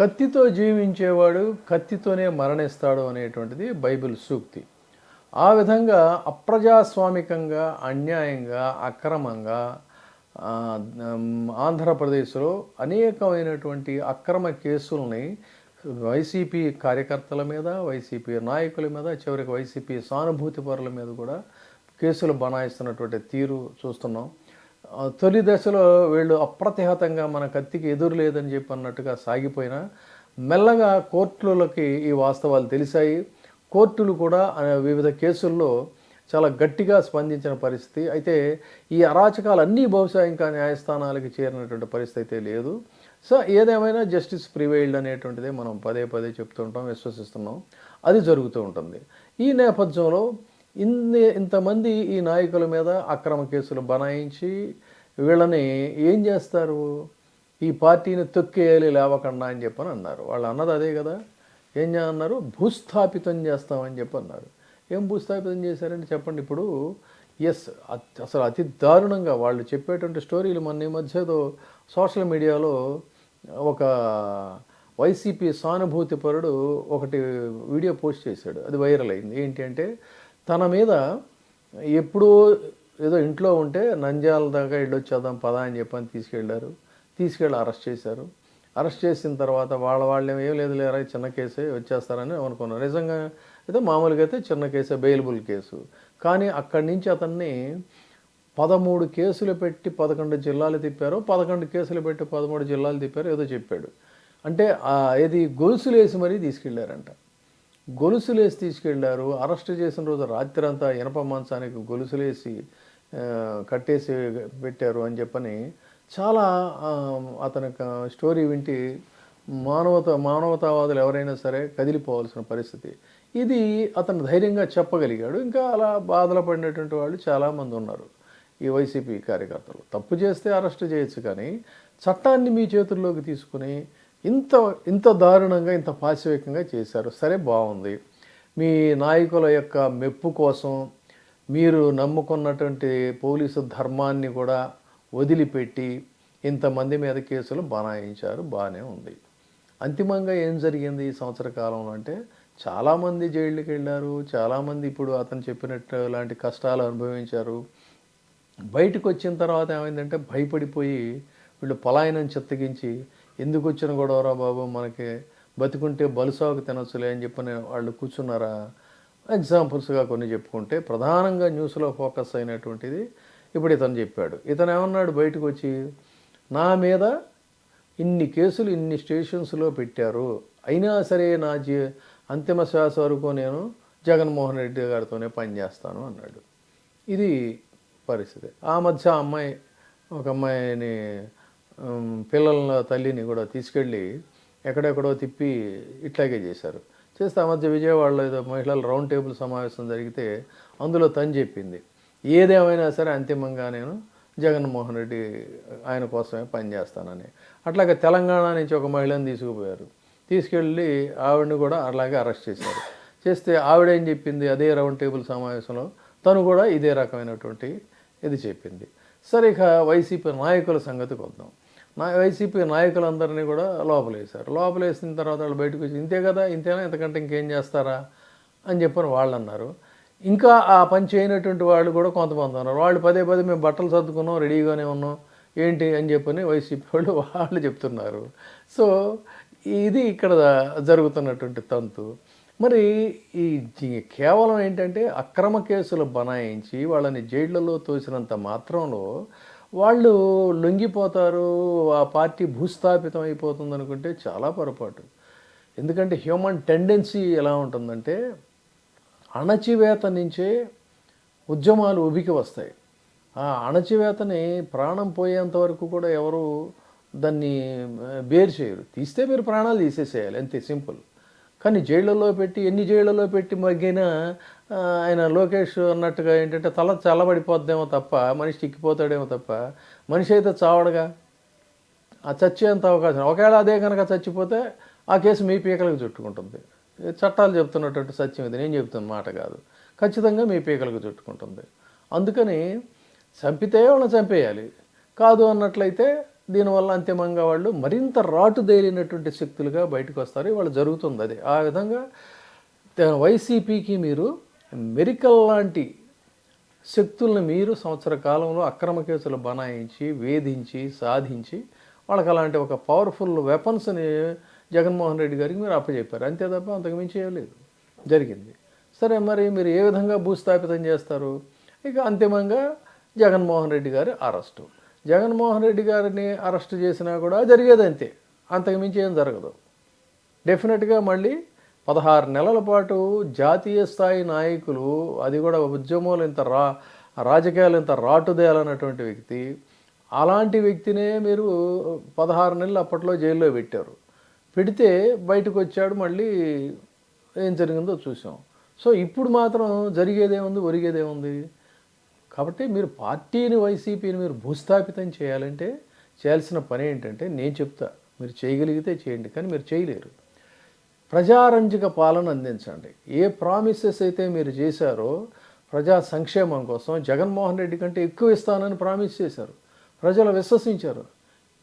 కత్తితో జీవించేవాడు కత్తితోనే మరణిస్తాడు అనేటువంటిది బైబిల్ సూక్తి. ఆ విధంగా అప్రజాస్వామికంగా అన్యాయంగా అక్రమంగా ఆంధ్రప్రదేశ్లో అనేకమైనటువంటి అక్రమ కేసుల్ని వైసీపీ కార్యకర్తల మీద వైసీపీ నాయకుల మీద చివరికి వైసీపీ సానుభూతి పరుల మీద కూడా కేసులు బనాయిస్తున్నటువంటి తీరు చూస్తున్నాం. తొలి దశలో వీళ్ళు అప్రతిహతంగా మన కత్తికి ఎదురు లేదని చెప్పి అన్నట్టుగా సాగిపోయినా మెల్లగా కోర్టులకి ఈ వాస్తవాలు తెలిసాయి. కోర్టులు కూడా వివిధ కేసుల్లో చాలా గట్టిగా స్పందించిన పరిస్థితి. అయితే ఈ అరాచకాలు అన్నీ బహుశా ఇంకా న్యాయస్థానాలకి చేరినటువంటి పరిస్థితి అయితే లేదు. సో ఏదేమైనా జస్టిస్ ప్రివైల్డ్ అనేటువంటిదే మనం పదే పదే చెప్తుంటాం విశ్వసిస్తున్నాం. అది జరుగుతూ ఉంటుంది. ఈ నేపథ్యంలో ఇన్ని ఇంతమంది ఈ నాయకుల మీద అక్రమ కేసులు బనాయించి వీళ్ళని ఏం చేస్తారు? ఈ పార్టీని తొక్కేయాలి లేవకుండా అని చెప్పని అన్నారు. వాళ్ళు అన్నది అదే కదా. ఏం అన్నారు? భూస్థాపితం చేస్తామని చెప్పి అన్నారు. ఏం భూస్థాపితం చేశారంటే చెప్పండి. ఇప్పుడు ఎస్ అసలు అతి దారుణంగా వాళ్ళు చెప్పేటువంటి స్టోరీలు మొన్న ఈ మధ్య ఏదో సోషల్ మీడియాలో ఒక వైసీపీ సానుభూతి పరుడు ఒకటి వీడియో పోస్ట్ చేశాడు. అది వైరల్ అయింది. ఏంటి అంటే తన మీద ఎప్పుడో ఏదో ఇంట్లో ఉంటే నంద్యాల దాకా వెళ్ళొచ్చేద్దాం పదా అని చెప్పని తీసుకెళ్ళారు. తీసుకెళ్ళి అరెస్ట్ చేశారు. అరెస్ట్ చేసిన తర్వాత వాళ్ళ వాళ్ళు ఏం లేదు లేరా చిన్న కేసే వచ్చేస్తారని అనుకున్నారు. నిజంగా అయితే మామూలుగా అయితే చిన్న కేసే బెయిలబుల్ కేసు. కానీ అక్కడి నుంచి అతన్ని పదమూడు కేసులు పెట్టి పదకొండు జిల్లాలు తిప్పారు. పదకొండు కేసులు పెట్టి పదమూడు జిల్లాలు తిప్పారు ఏదో చెప్పాడు. అంటే ఏది గొలుసులు వేసి మరీ తీసుకెళ్ళారంట గొలుసులేసి తీసుకెళ్ళారు. అరెస్ట్ చేసిన రోజు రాత్రి అంతా ఇనప మంచానికి గొలుసులేసి కట్టేసి పెట్టారు అని చెప్పని చాలా అతని స్టోరీ వింటి మానవత మానవతావాదులు ఎవరైనా సరే కదిలిపోవాల్సిన పరిస్థితి. ఇది అతను ధైర్యంగా చెప్పగలిగాడు. ఇంకా అలా బాధలు పడినటువంటి వాళ్ళు చాలామంది ఉన్నారు ఈ వైసీపీ కార్యకర్తలు. తప్పు చేస్తే అరెస్ట్ చేయొచ్చు కానీ చట్టాన్ని మీ చేతుల్లోకి తీసుకుని ఇంత ఇంత దారుణంగా ఇంత పాశవికంగా చేశారు. సరే బాగుంది. మీ నాయకుల యొక్క మెప్పు కోసం మీరు నమ్ముకున్నటువంటి పోలీసు ధర్మాన్ని కూడా వదిలిపెట్టి ఇంతమంది మీద కేసులు బనాయించారు. బాగానే ఉంది. అంతిమంగా ఏం జరిగింది ఈ సంవత్సర కాలంలో అంటే చాలామంది జైళ్ళకి వెళ్ళారు. చాలామంది ఇప్పుడు అతను చెప్పినట్టు లాంటి కష్టాలు అనుభవించారు. బయటకు వచ్చిన తర్వాత ఏమైందంటే భయపడిపోయి వీళ్ళు పలాయనం చిత్తగించి ఎందుకు వచ్చిన గొడవరా బాబు? మనకి బతికుంటే బలుసాగు తినొచ్చులే అని చెప్పని వాళ్ళు కూర్చున్నారా? ఎగ్జాంపుల్స్గా కొన్ని చెప్పుకుంటే ప్రధానంగా న్యూస్లో ఫోకస్ అయినటువంటిది ఇప్పుడు ఇతను చెప్పాడు. ఇతను ఏమన్నాడు బయటకు వచ్చి నా మీద ఇన్ని కేసులు ఇన్ని స్టేషన్స్లో పెట్టారు. అయినా సరే నా జీ అంతిమ శ్వాస వరకు నేను జగన్మోహన్ రెడ్డి గారితోనే పనిచేస్తాను అన్నాడు. ఇది పరిస్థితి. ఆ మధ్య ఆ అమ్మాయి ఒక అమ్మాయిని పిల్లల తల్లిని కూడా తీసుకెళ్ళి ఎక్కడెక్కడో తిప్పి ఇట్లాగే చేశారు. చేస్తే ఆ మధ్య విజయవాడలో ఏదో మహిళల రౌండ్ టేబుల్ సమావేశం జరిగితే అందులో తను చెప్పింది. ఏదేమైనా సరే అంతిమంగా నేను జగన్మోహన్ రెడ్డి ఆయన కోసమే పనిచేస్తానని అట్లాగే తెలంగాణ నుంచి ఒక మహిళను తీసుకుపోయారు. తీసుకెళ్ళి ఆవిడని కూడా అలాగే అరెస్ట్ చేశారు. చేస్తే ఆవిడేం చెప్పింది? అదే రౌండ్ టేబుల్ సమావేశంలో తను కూడా ఇదే రకమైనటువంటి ఇది చెప్పింది. సరే ఇక వైసీపీ నాయకుల సంగతికి వద్దాం. నా వైసీపీ నాయకులందరినీ కూడా లోపలేశారు. లోపలేసిన తర్వాత వాళ్ళు బయటకు వచ్చి ఇంతే కదా ఇంతేనా? ఇంతకంటే ఇంకేం చేస్తారా? అని చెప్పని వాళ్ళు అన్నారు ఇంకా ఆ పని చేయనటువంటి వాళ్ళు కూడా కొంతమంది ఉన్నారు. వాళ్ళు పదే పదే మేము బట్టలు సర్దుకున్నాం రెడీగానే ఉన్నాం ఏంటి? అని చెప్పని వైసీపీ వాళ్ళు వాళ్ళు చెప్తున్నారు. సో ఇది ఇక్కడ జరుగుతున్నటువంటి తంతు. మరి ఈ కేవలం ఏంటంటే అక్రమ కేసులు బనాయించి వాళ్ళని జైళ్ళలో తోసినంత మాత్రంలో వాళ్ళు లొంగిపోతారు ఆ పార్టీ భూస్థాపితం అయిపోతుంది అనుకుంటే చాలా పొరపాటు. ఎందుకంటే హ్యూమన్ టెండెన్సీ ఎలా ఉంటుందంటే అణచివేత నుంచే ఉద్యమాలు ఉబికి వస్తాయి. ఆ అణచివేతని ప్రాణం పోయేంత వరకు కూడా ఎవరు దాన్ని బేర్ చేయరు. తీస్తే మీరు ప్రాణాలు తీసేసేయాలి అంతే సింపుల్. కానీ జైళ్ళలో పెట్టి ఎన్ని జైళ్ళలో పెట్టి మగ్గినా ఆయన లోకేష్ అన్నట్టుగా ఏంటంటే తల చల్లబడిపోద్దేమో తప్ప మనిషి చిక్కిపోతాడేమో తప్ప మనిషి అయితే చావడగా. ఆ చచ్చేంత అవకాశం. ఒకవేళ అదే కనుక చచ్చిపోతే ఆ కేసు మీ పీకలకు చుట్టుకుంటుంది. చట్టాలు చెప్తున్నటువంటి సత్యం ఇది. నేను చెప్తున్న మాట కాదు. ఖచ్చితంగా మీ పీకలకు చుట్టుకుంటుంది. అందుకని చంపితే వాళ్ళని చంపేయాలి. కాదు అన్నట్లయితే దీనివల్ల అంతిమంగా వాళ్ళు మరింత రాటుదేలినటువంటి శక్తులుగా బయటకు వస్తారు. వాళ్ళు జరుగుతుంది అది. ఆ విధంగా వైసీపీకి మీరు మెరికల్ లాంటి శక్తులను మీరు సంవత్సర కాలంలో అక్రమ కేసులు బనాయించి వేధించి సాధించి వాళ్ళకి అలాంటి ఒక పవర్ఫుల్ వెపన్స్ని జగన్మోహన్ రెడ్డి గారికి మీరు అప్పచెప్పారు. అంతే తప్ప అంతకుమించి చేయలేదు ఏం లేదు. జరిగింది. సరే మరి మీరు ఏ విధంగా భూస్థాపితం చేస్తారు? ఇక అంతిమంగా జగన్మోహన్ రెడ్డి గారి అరెస్టు. జగన్మోహన్ రెడ్డి గారిని అరెస్ట్ చేసినా కూడా జరిగేది అంతే అంతకుమించి ఏం జరగదు. డెఫినెట్గా మళ్ళీ పదహారు నెలల పాటు జాతీయ స్థాయి నాయకులు అది కూడా ఉద్యమాలు ఇంత రా రాజకీయాలు ఇంత రాటుదేయాలన్నటువంటి వ్యక్తి అలాంటి వ్యక్తినే మీరు పదహారు నెలలు అప్పట్లో జైల్లో పెట్టారు. పెడితే బయటకు వచ్చాడు మళ్ళీ ఏం జరిగిందో చూసాం సో ఇప్పుడు మాత్రం జరిగేదేముంది ఒరిగేదేముంది? కాబట్టి మీరు పార్టీని వైసీపీని మీరు భూస్థాపితం చేయాలంటే చేయాల్సిన పని ఏంటంటే నేను చెప్తా మీరు చేయగలిగితే చేయండి కానీ మీరు చేయలేరు. ప్రజారంజక పాలన అందించండి. ఏ ప్రామిసెస్ అయితే మీరు చేశారో ప్రజా సంక్షేమం కోసం జగన్మోహన్ రెడ్డి కంటే ఎక్కువ ఇస్తానని ప్రామిస్ చేశారు. ప్రజలు విశ్వసించారు.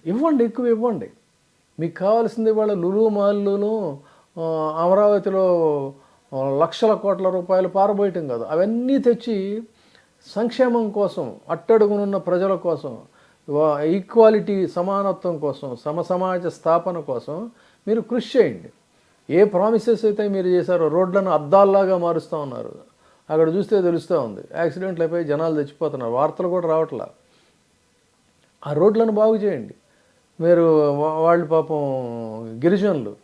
ఇవ్వండి ఎక్కువ ఇవ్వండి. మీకు కావాల్సింది వాళ్ళ లులు మాల్లును అమరావతిలో లక్షల కోట్ల రూపాయలు పారబోయటం కాదు. అవన్నీ తెచ్చి సంక్షేమం కోసం అట్టడుగునున్న ప్రజల కోసం ఈక్వాలిటీ సమానత్వం కోసం సమసమాజ స్థాపన కోసం మీరు కృషి చేయండి. ఏ ప్రామిసెస్ అయితే మీరు చేశారో రోడ్లను అద్దాల్లాగా మారుస్తూ ఉన్నారు. అక్కడ చూస్తే తెలుస్తూ ఉంది. యాక్సిడెంట్లు అయిపోయి జనాలు చచ్చిపోతున్నారు. వార్తలు కూడా రావట్లా. ఆ రోడ్లను బాగు చేయండి. మీరు వాళ్ళు పాపం గిరిజనులు.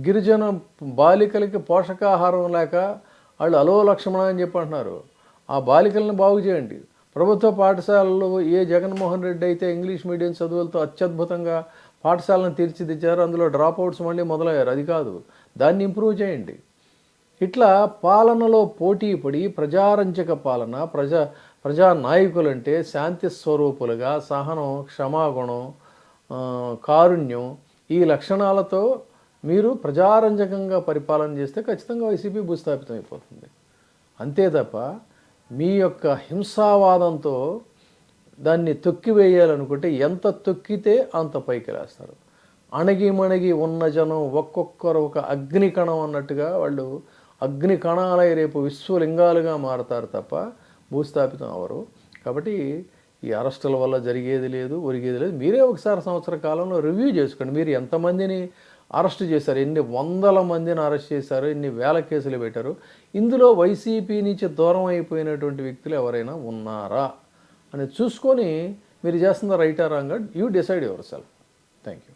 గిరిజన బాలికలకి పోషకాహారం లేక వాళ్ళు అలో లక్ష్మణ అని చెప్పి అంటున్నారు ఆ బాలికలను బాగు చేయండి. ప్రభుత్వ పాఠశాలలో ఏ జగన్మోహన్ రెడ్డి అయితే ఇంగ్లీష్ మీడియం చదువులతో అత్యద్భుతంగా పాఠశాలను తీర్చిదిద్దారో అందులో డ్రాప్ అవుట్స్ మళ్ళీ మొదలయ్యారు. అది కాదు. దాన్ని ఇంప్రూవ్ చేయండి. ఇట్లా పాలనలో పోటీ పడి ప్రజారంజక పాలన ప్రజా ప్రజా నాయకులంటే శాంతి స్వరూపులుగా సహనం క్షమాగుణం కారుణ్యం ఈ లక్షణాలతో మీరు ప్రజారంజకంగా పరిపాలన చేస్తే ఖచ్చితంగా వైసీపీ భూస్థాపితం అయిపోతుంది అంతే తప్ప మీ యొక్క హింసావాదంతో దాన్ని తొక్కివేయాలనుకుంటే ఎంత తొక్కితే అంత పైకి రాస్తారు. అణగి మణగి ఉన్న జనం ఒక్కొక్కరు ఒక అగ్ని కణం అన్నట్టుగా వాళ్ళు అగ్ని కణాలై రేపు విశ్వలింగాలుగా మారతారు తప్ప భూస్థాపితం అవరు కాబట్టి ఈ అరెస్టుల వల్ల జరిగేది లేదు ఒరిగేది లేదు. మీరే ఒకసారి సంవత్సర కాలంలో రివ్యూ చేసుకోండి. మీరు ఎంతమందిని అరెస్ట్ చేశారు. ఎన్ని వందల మందిని అరెస్ట్ చేశారు ఎన్ని వేల కేసులు పెట్టారు. ఇందులో వైసీపీ నుంచి దూరం అయిపోయినటువంటి వ్యక్తులు ఎవరైనా ఉన్నారా అని చూసుకొని మీరు చేస్తున్న right or wrong you decide yourself. Thank you